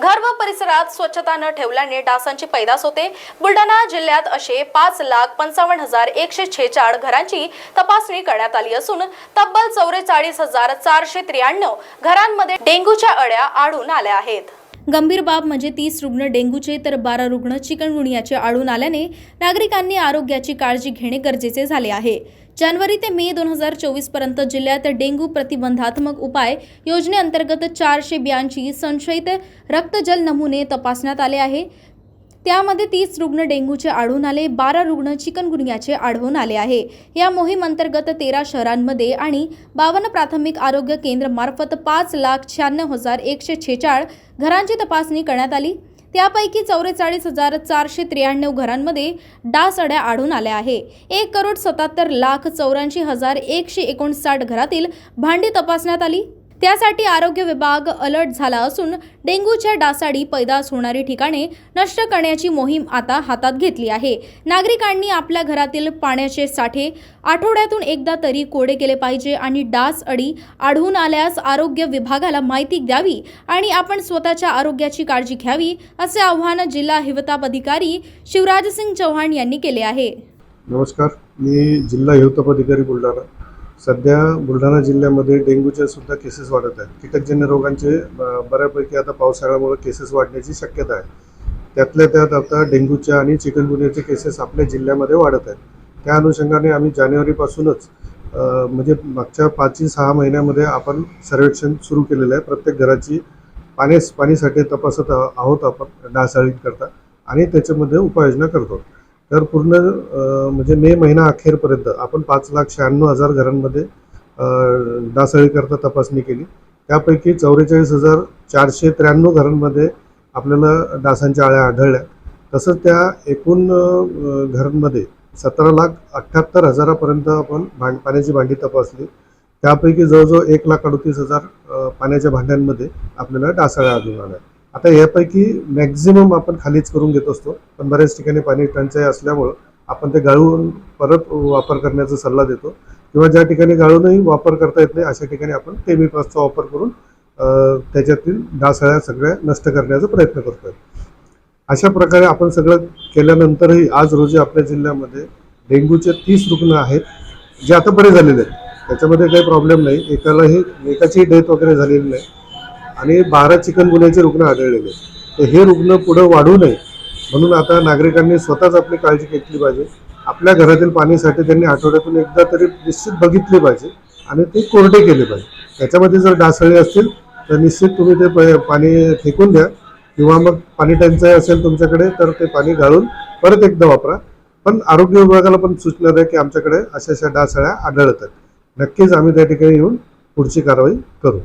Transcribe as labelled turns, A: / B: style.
A: घर व परिसरात स्वच्छता न ठेवल्याने डासांची पैदास होते. बुलढाणा जिल्ह्यात असे पाच लाख पंचावन्न हजार एकशे छेचाळ घरांची तपासणी करण्यात आली असून तब्बल चौवेचाळीस हजार चारशे त्र्याण्णव घरांमध्ये डेंग्यूच्या अळ्या आढळून आल्या आहेत. गंभीर बाब म्हणजे तीस रुग्ण डेंग्यूचे तर बारा रुग्ण चिकनगुनियाचे आढळून आल्याने नागरिकांनी आरोग्याची काळजी घेणे गरजेचे झाले आहे. जानेवारी ते मे दोन हजार चोवीसपर्यंत जिल्ह्यात डेंग्यू प्रतिबंधात्मक उपाय योजनेअंतर्गत चारशे ब्याऐंशी संशयित रक्तजल नमुने तपासण्यात आले आहे. त्यामध्ये तीस रुग्ण डेंग्यूचे आढळून आले बारा रुग्ण चिकनगुनियाचे आढळून आले आहे. या मोहीम अंतर्गत तेरा शहरांमध्ये आणि बावन्न प्राथमिक आरोग्य केंद्रामार्फत पाच लाख शहाण्णव हजार एकशे छेचाळ घरांची तपासणी करण्यात आली. त्यापैकी चौवेचाळीस हजार चारशे त्र्याण्णव घरांमध्ये डास अड्या आढळून आल्या आहे. एक करोड सत्याहत्तर लाख चौऱ्याऐंशी हजार एकशे एकोणसाठ घरातील भांडी तपासण्यात आली. त्यासाठी आरोग्य विभाग अलर्ट झाला असून डेंग्यूच्या डासाडी पैदास होणारी ठिकाणे नष्ट करण्याची मोहीम आता हातात घेतली आहे. नागरिकांनी आपल्या घरातील पाण्याचे साठे आठवड्यातून एकदा तरी कोडे केले पाहिजे आणि डास अडी आढळून आल्यास आरोग्य विभागाला माहिती द्यावी आणि आपण स्वतःच्या आरोग्याची काळजी घ्यावी असे आव्हान जिल्हा हिवताप अधिकारी शिवराजसिंग चव्हाण यांनी केले आहे.
B: नमस्कार. मी जिल्हा हिवताप अधिकारी बुलढाणा. सध्या बुलढाणा जिल्ह्यामध्ये डेंग्यूचे सुद्धा केसेस वाढत आहेत. कीटकजन्य रोगांचे बऱ्यापैकी आता पावसाळ्यामुळे केसेस वाढण्याची शक्यता आहे. त्यातल्या त्यात आता डेंग्यूच्या आणि चिकनगुन्ह्याचे केसेस आपल्या जिल्ह्यामध्ये वाढत आहेत. त्या अनुषंगाने आम्ही जानेवारीपासूनच म्हणजे मागच्या पाचही सहा महिन्यामध्ये आपण सर्वेक्षण सुरू केलेलं आहे. प्रत्येक घराची पाणी पाणीसाठी तपासत आहोत आपण डासाळीत करता आणि त्याच्यामध्ये उपाययोजना करतो. तर पूर्ण म्हणजे मे महिना अखेरपर्यंत आपण पाच लाख शहाण्णव हजार घरांमध्ये डासळीकरता तपासणी केली. त्यापैकी चौवेचाळीस हजार चारशे त्र्याण्णव घरांमध्ये आपल्याला डासांच्या आळ्या आढळल्या. तसंच त्या एकूण घरांमध्ये सतरा लाख अठ्ठ्याहत्तर हजारापर्यंत आपण भांड पाण्याची भांडी तपासली. त्यापैकी जवळजवळ एक लाख अडतीस हजार पाण्याच्या भांड्यांमध्ये आपल्याला डासाळ्या आढळून आल्या. आता यापैकी मॅक्झिमम आपण खालीच करून घेत असतो पण बऱ्याच ठिकाणी पाणी टंचाई असल्यामुळं आपण ते गाळून परत वापर करण्याचा सल्ला देतो. किंवा ज्या ठिकाणी गाळूनही वापर करता येत नाही अशा ठिकाणी आपण केमिकल्सचा वापर करून त्याच्यातील डासाळ्या सगळ्या नष्ट करण्याचा प्रयत्न करतोय. अशा प्रकारे आपण सगळं केल्यानंतरही आज रोजी आपल्या जिल्ह्यामध्ये डेंग्यूचे तीस रुग्ण आहेत जे आता बरे झालेले आहेत. त्याच्यामध्ये काही प्रॉब्लेम नाही. एकालाही एकाची डेथ वगैरे झालेली नाही. आणि बारा चिकनगुन्ह्याचे रुग्ण आढळलेले आहेत. तर हे रुग्ण पुढं वाढू नये म्हणून आता नागरिकांनी स्वतःच आपली काळजी घेतली पाहिजे. आपल्या घरातील पाणीसाठी त्यांनी आठवड्यातून एकदा तरी निश्चित बघितले पाहिजे आणि ते कोरडे केले पाहिजे. त्याच्यामध्ये जर डासळी असतील तर निश्चित तुम्ही ते प- पाणी फेकून द्या. किंवा मग पाणी टंचाई असेल तुमच्याकडे तर ते पाणी गाळून परत एकदा वापरा. पण आरोग्य विभागाला पण सूचना द्या की आमच्याकडे अशा अशा डासळ्या आढळतात. नक्कीच आम्ही त्या ठिकाणी येऊन पुढची कारवाई करू.